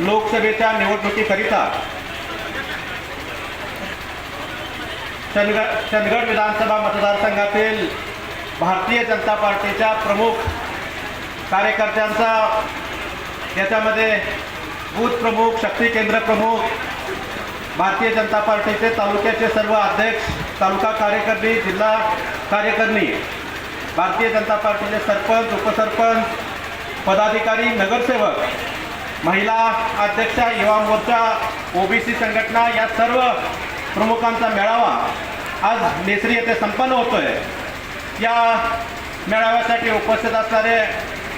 लोकसभेच्या निवडणुकीकरिता चंदगड चंदगड विधानसभा मतदारसंघातील भारतीय जनता पार्टीच्या प्रमुख कार्यकर्त्यांचा याच्यामध्ये बूथ प्रमुख शक्ती केंद्र प्रमुख भारतीय जनता पार्टीचे तालुक्याचे सर्व अध्यक्ष तालुका कार्यकारिणी जिल्हा कार्यकारिणी भारतीय जनता पार्टीचे सरपंच उपसरपंच पदाधिकारी नगरसेवक महिला अध्यक्षा युवा मोर्चा ओबीसी संघटना या सर्व प्रमुखांचा मेळावा आज नेसरी येथे संपन्न होतोय. या मेळाव्यासाठी उपस्थित असणारे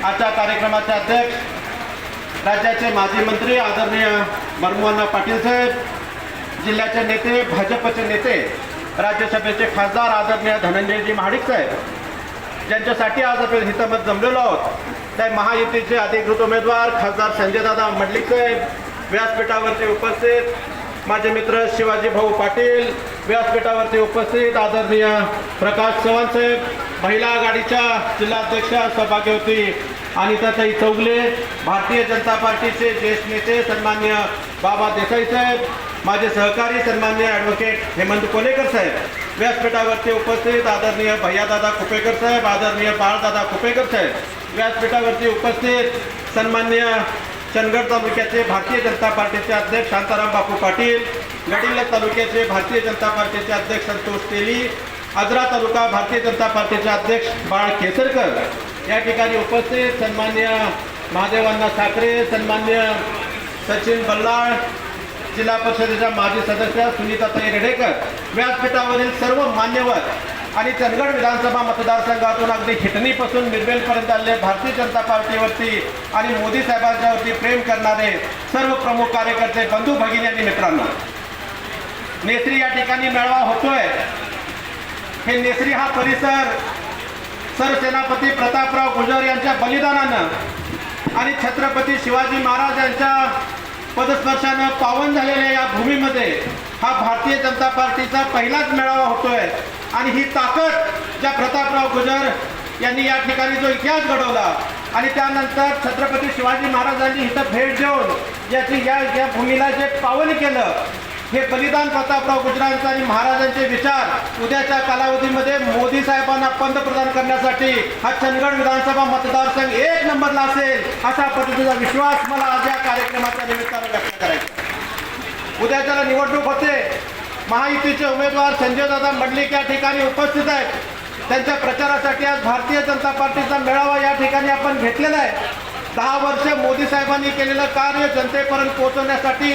आजच्या कार्यक्रमाचे अध्यक्ष राज्याचे माजी मंत्री आदरणीय मरमुअण्णा पाटील साहेब जिल्ह्याचे नेते भाजपचे नेते राज्यसभेचे खासदार आदरणीय धनंजयजी महाडिक साहेब ज्यांच्यासाठी आज आपण हितमत जमलेलो आहोत. त्या महायुतीचे अधिकृत उमेदवार खासदार संजयदादा मंडलिक साहेब व्यासपीठावरती उपस्थित माझे मित्र शिवाजी भाऊ पाटील व्यासपीठावरती उपस्थित आदरणीय प्रकाश चव्हाण साहेब महिला आघाडीच्या जिल्हाध्यक्षा सौभाग्यवती अनिताताई चौगले भारतीय जनता पार्टीचे ज्येष्ठ नेते सन्मान्य बाबा देसाई साहेब माझे सहकारी सन्मान्य ॲडव्होकेट हेमंत कोलेकर साहेब व्यासपीठावरती उपस्थित आदरणीय भैयादादा कुपेकर साहेब आदरणीय बाळदादा कुपेकर साहेब व्यासपीठावरती उपस्थित सन्मान्य चंदगड तालुक्याचे भारतीय जनता पार्टीचे अध्यक्ष शांताराम बापू पाटील गडिंग्लज तालुक्याचे भारतीय जनता पार्टीचे अध्यक्ष संतोष तेली आजरा तालुका भारतीय जनता पार्टीचे अध्यक्ष बाळ केसरकर. या ठिकाणी उपस्थित सन्मान्य महादेवांना साखरे सन्मान्य सचिन बल्लाळ जिल्हा परिषदेच्या माजी सदस्य सुनीताताई रेडेकर. व्यासपीठावरील सर्व मान्यवर आणि चंदगड विधानसभा मतदारसंघातून अगदी हिटणीपासून मिरवेलपर्यंत आलेले भारतीय जनता पार्टीवरती आणि मोदी साहेबांच्यावरती प्रेम करणारे सर्व प्रमुख कार्यकर्ते बंधू भगिनी आणि मित्रांनो नेसरी या ठिकाणी मेळावा होतोय. हे नेसरी हा परिसर सरसेनापती प्रतापराव गुजर यांच्या बलिदानानं आणि छत्रपती शिवाजी महाराज यांच्या पदस्पर्शानं पावन झालेल्या या भूमीमध्ये हा भारतीय जनता पार्टीचा पहिलाच मेळावा होतोय. आणि ही ताकद ज्या प्रतापराव गुजर यांनी या ठिकाणी जो इतिहास घडवला आणि त्यानंतर छत्रपती शिवाजी महाराजांनी इथं भेट देऊन याची या या भूमीला जे पावन केलं हे बलिदान प्रतापराव गुजरांचा आणि महाराजांचे विचार उद्याच्या कालावधीमध्ये मोदी साहेबांना पंतप्रधान करण्यासाठी हा चंदगड विधानसभा मतदारसंघ एक नंबरला असेल अशा पद्धतीचा विश्वास मला आज या कार्यक्रमाच्या निमित्तानं व्यक्त करायचा उद्याच्याला निवडणूक होते. महायुतीचे उमेदवार संजयदादा मंडलिक या ठिकाणी उपस्थित आहेत. त्यांच्या प्रचारासाठी आज भारतीय जनता पार्टीचा मेळावा या ठिकाणी आपण घेतलेला आहे. दहा वर्ष मोदी साहेबांनी केलेलं कार्य जनतेपर्यंत पोहोचवण्यासाठी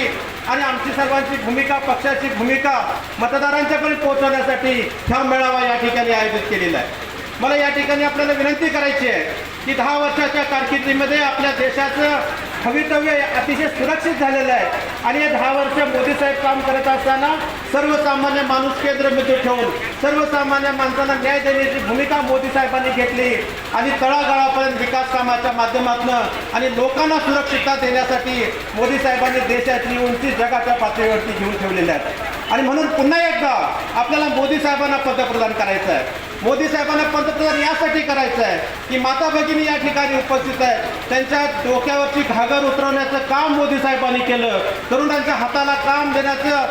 आणि आमची सर्वांची भूमिका पक्षाची भूमिका मतदारांच्यापर्यंत पोहोचवण्यासाठी हा मेळावा या ठिकाणी आयोजित केलेला आहे. मला या ठिकाणी आपल्याला विनंती करायची आहे की दहा वर्षाच्या कारकिर्दीमध्ये आपल्या देशाचं भवितव्य अतिशय सुरक्षित झालेलं आहे. आणि या दहा वर्ष मोदी साहेब काम करत असताना सर्वसामान्य माणूस केंद्रबिंदू ठेवून सर्वसामान्य माणसांना न्याय देण्याची भूमिका मोदी साहेबांनी घेतली. आणि तळागाळापर्यंत विकास कामाच्या माध्यमातून आणि लोकांना सुरक्षितता देण्यासाठी मोदी साहेबांनी देशाची उंची जगाच्या पातळीवरती घेऊन ठेवलेल्या आहेत आणि म्हणून पुन्हा एकदा आपल्याला मोदी साहेबांना पंतप्रधान करायचं आहे. मोदी साहेबांना पंतप्रधान यासाठी करायचं आहे की माता भगिनी या ठिकाणी उपस्थित आहेत. त्यांच्या डोक्यावरची घागर उतरवण्याचं काम मोदी साहेबांनी केलं. तरुणांच्या हाताला काम देण्याचं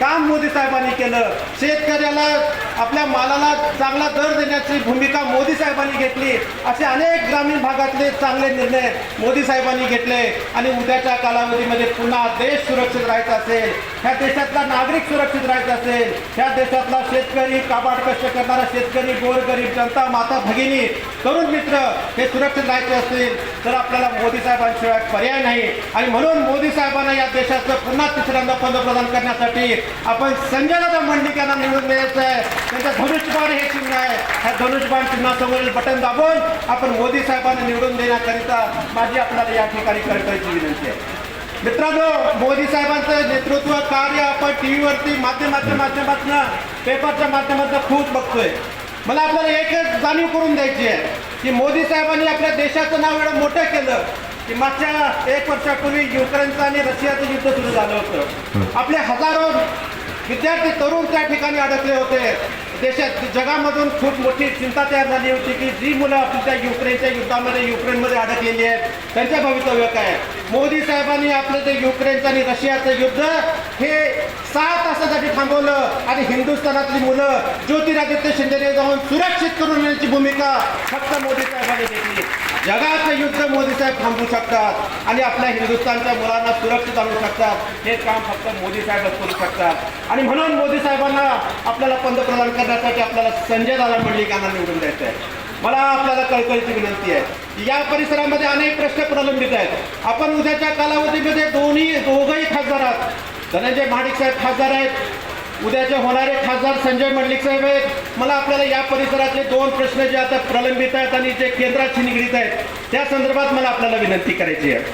काम मोदी साहेबांनी केलं. शेतकऱ्याला आपल्या मालाला चांगला दर देण्याची भूमिका मोदी साहेबांनी घेतली. असे अनेक ग्रामीण भागातले चांगले निर्णय मोदी साहेबांनी घेतले. आणि उद्याच्या कालावधीमध्ये पुन्हा देश सुरक्षित राहायचा असेल ह्या देशातला नागरिक सुरक्षित राहायचा असेल ह्या देशातला शेतकरी काबाड कष्ट करणारा शेतकरी गोरगरीब जनता माता भगिनी तरुण मित्र हे सुरक्षित राहायचे असतील तर आपल्याला मोदी साहेबांशिवाय पर्याय नाही. आणि म्हणून मोदी साहेबांना या देशाचं पुन्हा तिसऱ्यांदा पंतप्रधान करण्यासाठी आपण संजयदादा मंडिक यांना निवडून द्यायचं आहे. त्यांच्या धनुष्यबाण हे चिन्ह आहे. ह्या धनुष्यबाण चिन्हासमोरील बटन दाबून आपण मोदी साहेबांना निवडून देण्याकरिता माझी आपल्याला या ठिकाणी कळकळीची विनंती आहे. मित्रांनो मोदी साहेबांचं नेतृत्व कार्य आपण टी व्हीवरती माध्यमाच्या माध्यमातून पेपरच्या माध्यमातून खूप बघतोय. मला आपल्याला एकच जाणीव करून द्यायची आहे की मोदी साहेबांनी आपल्या देशाचं नाव एवढं मोठं केलं की मागच्या एक वर्षापूर्वी युक्रेनचं आणि रशियाचं युद्ध सुरू झालं होतं. आपले हजारो विद्यार्थी तरुण त्या ठिकाणी अडकले होते. देशात जगामधून खूप मोठी चिंता तयार झाली होती की जी मुलं आपल्या युक्रेनच्या युद्धामध्ये युक्रेनमध्ये अडकलेली आहेत त्यांचं भवितव्य काय मोदी साहेबांनी आपलं ते युक्रेनचं आणि रशियाचं युद्ध हे सहा तासासाठी थांबवलं आणि हिंदुस्थानातली मुलं ज्योतिरादित्य शिंदेने जाऊन सुरक्षित करून येण्याची भूमिका फक्त मोदी साहेबांनी घेतली. जगाचं युद्ध मोदी साहेब थांबवू शकतात आणि आपल्या हिंदुस्थानच्या मुलांना सुरक्षित आणू शकतात. हे काम फक्त मोदी साहेबच करू शकतात. आणि म्हणून मोदी साहेबांना आपल्याला पंतप्रधान करण्यासाठी आपल्याला संजय दादा मंडलिक निवडून द्यायचं आहे. मला आपल्याला कळकळीची विनंती आहे या परिसरामध्ये अनेक प्रश्न प्रलंबित आहेत. आपण उद्याच्या कालावधीमध्ये दोन्ही दोघंही खासदार आहात. धनंजय महाडिक साहेब खासदार आहेत. उद्याचे होणारे खासदार संजय मंडलिक साहेब आहेत. मला आपल्याला या परिसरातले दोन प्रश्न जे आता प्रलंबित आहेत आणि जे केंद्राशी निगडीत आहेत त्या संदर्भात मला आपल्याला विनंती करायची आहे.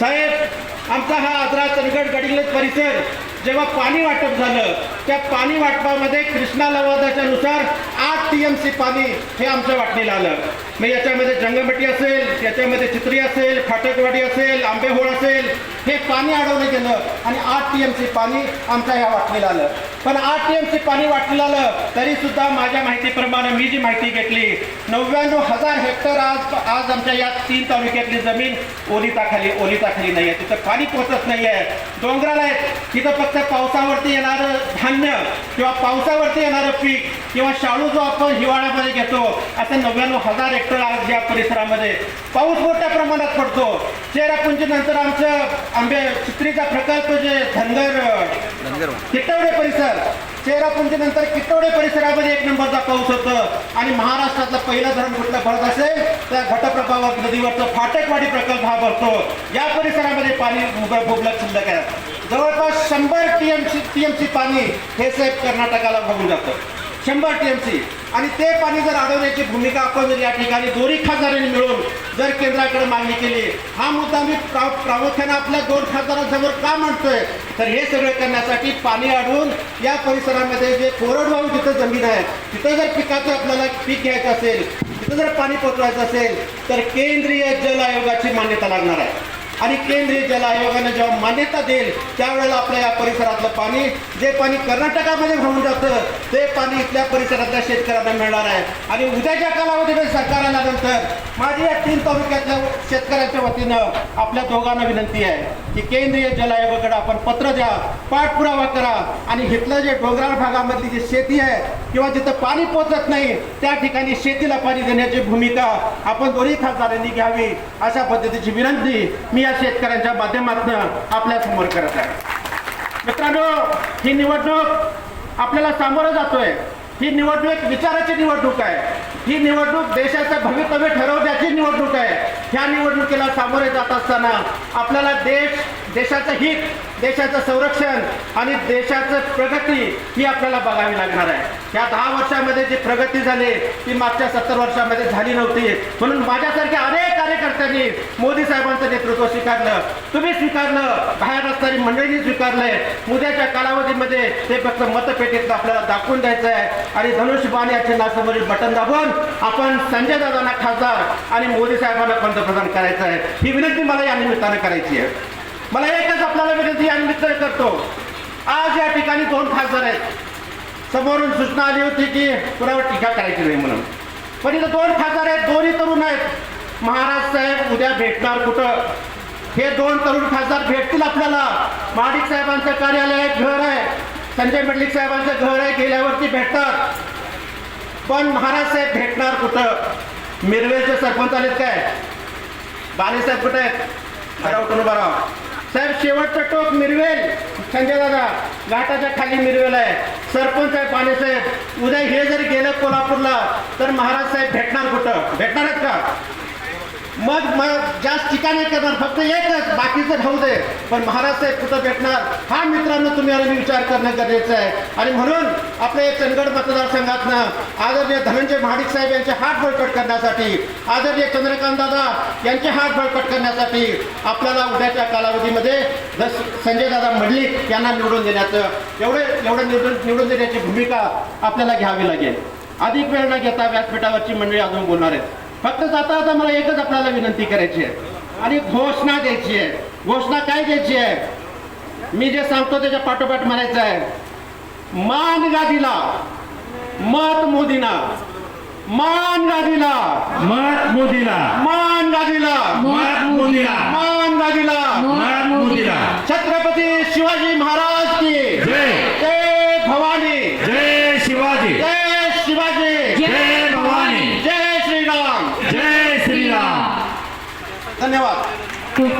साहेब आमचा हा आजरा चंदगड गडिंग्लज परिसर जेव्हा पाणी वाटप झालं त्या पाणी वाटपामध्ये कृष्णा लवादाच्या नुसार आठ टी एम सी पाणी हे आमच्या वाटणीला आलं. मग याच्यामध्ये जंगमटी असेल याच्यामध्ये चित्री असेल फाटकवाडी असेल आंबेहोळ असेल हे पाणी अडवलं गेलं आणि आठ टी एम सी पाणी आमच्या ह्या वाटणीला आलं. पण आठ टी एम सी पाणी वाटणीला आलं तरीसुद्धा माझ्या माहितीप्रमाणे मी जी माहिती घेतली नव्याण्णव हजार हेक्टर आज आज आमच्या या तीन तालुक्यातली जमीन ओलिताखाली ओलिताखाली नाही आहे. तिथं पाणी पोचत नाही आहे. डोंगराला आहेत. तिथं फक्त पावसावरती येणारं धान्य किंवा पावसावरती येणारं पीक किंवा शाळू जो आपण हिवाळ्यामध्ये घेतो असं नव्याण्णव हजार हेक्टर आज या परिसरामध्ये पाऊस मोठ्या प्रमाणात पडतो. चेरापुंजीनंतर आमचं आंबे चित्रीचा प्रकल्प जे धनगर किटवडे परिसर. चेरापुंजीनंतर किटवडे परिसरामध्ये एक नंबरचा पाऊस होतं. आणि महाराष्ट्रातलं पहिलं धरण कुठलं भरत असेल त्या घटप्रभावर नदीवरचं फाटकवाडी प्रकल्प हा भरतो. या परिसरामध्ये पाणी मुबलक शिल्लक आहे. जवळपास शंभर T M C T M C पाणी हे साहेब कर्नाटकाला बघून जातं. शंभर टी एम सी आणि ते पाणी जर अडवण्याची भूमिका आपण जर या ठिकाणी दोन्ही खासदारांनी मिळून जर केंद्राकडे मागणी केली हा मुद्दा मी प्रा प्रामुख्याने आपल्या दोन खासदारांसमोर का म्हणतोय तर हे सगळं करण्यासाठी पाणी अडवून या परिसरामध्ये जे कोरडवाहू जिथं जमीन आहे तिथं जर पिकाचं आपल्याला पीक घ्यायचं असेल तिथं जर पाणी पोचवायचं असेल तर केंद्रीय जल आयोगाची मान्यता लागणार आहे. आणि केंद्रीय जल आयोगाने जेव्हा मान्यता देईल त्यावेळेला आपल्या या परिसरातलं पाणी जे पाणी कर्नाटकामध्ये भरून जातं ते पाणी इथल्या परिसरातल्या शेतकऱ्यांना मिळणार आहे. आणि उद्याच्या कालावधीमध्ये सरकार आल्यानंतर माझी या तीन तालुक्यातल्या शेतकऱ्यांच्या वतीनं आपल्या दोघांना विनंती आहे की केंद्रीय जल आयोगाकडे आपण पत्र द्या पाठपुरावा करा. आणि इथलं जे डोंगराळ भागामधली जी शेती आहे किंवा जिथं पाणी पोचत नाही त्या ठिकाणी शेतीला पाणी देण्याची भूमिका आपण दोन्ही खासदारांनी घ्यावी अशा पद्धतीची विनंती मी या शेतकऱ्यांच्या माध्यमातून आपल्यासमोर करत आहे. मित्रांनो ही निवडणूक आपल्याला सामोरं जातोय. ही निवडणूक विचाराची निवडणूक आहे. ही निवडणूक देशाचं भवितव्य ठरवण्याची निवडणूक आहे. ह्या निवडणुकीला सामोरे जात असताना आपल्याला देश देशाचं हित देशाचं संरक्षण आणि देशाचं प्रगती ही आपल्याला बघावी लागणार आहे. या दहा वर्षामध्ये जी प्रगती झाली ती मागच्या सत्तर वर्षामध्ये झाली नव्हती. म्हणून माझ्यासारख्या अनेक कार्यकर्त्यांनी मोदी साहेबांचं नेतृत्व स्वीकारलं. तुम्ही स्वीकारलं बाहेर असणारी मंडळींनी स्वीकारलंय. उद्याच्या कालावधीमध्ये ते फक्त मतपेटीत आपल्याला दाखवून द्यायचं आहे आणि धनुष्यबाण या चिन्हासमोरील बटन दाबून आपण संजय दादांना खासदार आणि मोदी साहेबांना पंतप्रधान करायचं आहे ही विनंती मला या निमित्तानं करायची आहे. मला एकच आपल्याला विनंती या निमित्तानं करतो. आज या ठिकाणी दोन खासदार आहेत. समोरून सूचना आली होती की कुणावर टीका करायची नाही म्हणून. पण इथं दोन खासदार आहेत दोन्ही तरुण आहेत. महाराज साहेब उद्या भेटणार कुठं? हे दोन तरुण खासदार भेटतील आपल्याला. महाडिक साहेबांचं कार्यालय आहे घर आहे. संजय मंडलिक साहेबांचं घर आहे गेल्यावरती भेटतात पण महाराज साहेब भेटणार कुठं? मिरवेलचे सरपंच आलेत काय? बालेसाहेब कुठे आहेत? जरा उठून उभा राहा. साहेब शेवटचं टोक मिरवेल. संजय दादा घाटाच्या खाली मिरवेल आहे. सरपंच आहे पाणी साहेब. उद्या हे जर गेलं कोल्हापूरला तर महाराज साहेब भेटणार कुठं? भेटणार आहेत का? मग मग जास्त ठिकाणी करणार फक्त एकच बाकीचं भाऊ दे पण महाराज साहेब कुठं भेटणार? हा मित्रांनो तुम्ही आम्ही विचार करणं गरजेचं आहे. आणि म्हणून आपल्या या चंदगड मतदारसंघातनं आदरणीय धनंजय महाडिक साहेब यांचे हात बळकट करण्यासाठी आदरणीय चंद्रकांत दादा यांचे हात बळकट करण्यासाठी आपल्याला उद्याच्या कालावधीमध्ये जस संजय दादा मंडलिक यांना निवडून देण्याचं एवढे एवढं निवडून निवडून देण्याची भूमिका आपल्याला घ्यावी लागेल. अधिक वेळ न घेता व्यासपीठावरची मंडळी अजून बोलणार आहेत. फक्त जाता जाता मला एकच आपल्याला विनंती करायची आहे. आणि घोषणा द्यायची आहे. घोषणा काय द्यायची आहे? मी जे सांगतो त्याच्या पाठोपाठ म्हणायचं आहे. मान गादीला मत मोदीना. मान गादीला. मत मोदीला. मान गादीला. मत मोदीला. मान गादीला. मत मोदीला. छत्रपती शिवाजी महाराज की. जय. जय भवानी. जय शिवाजी. जय शिवाजी जय भवानी जय श्रीराम जय श्रीराम धन्यवाद खूप खूप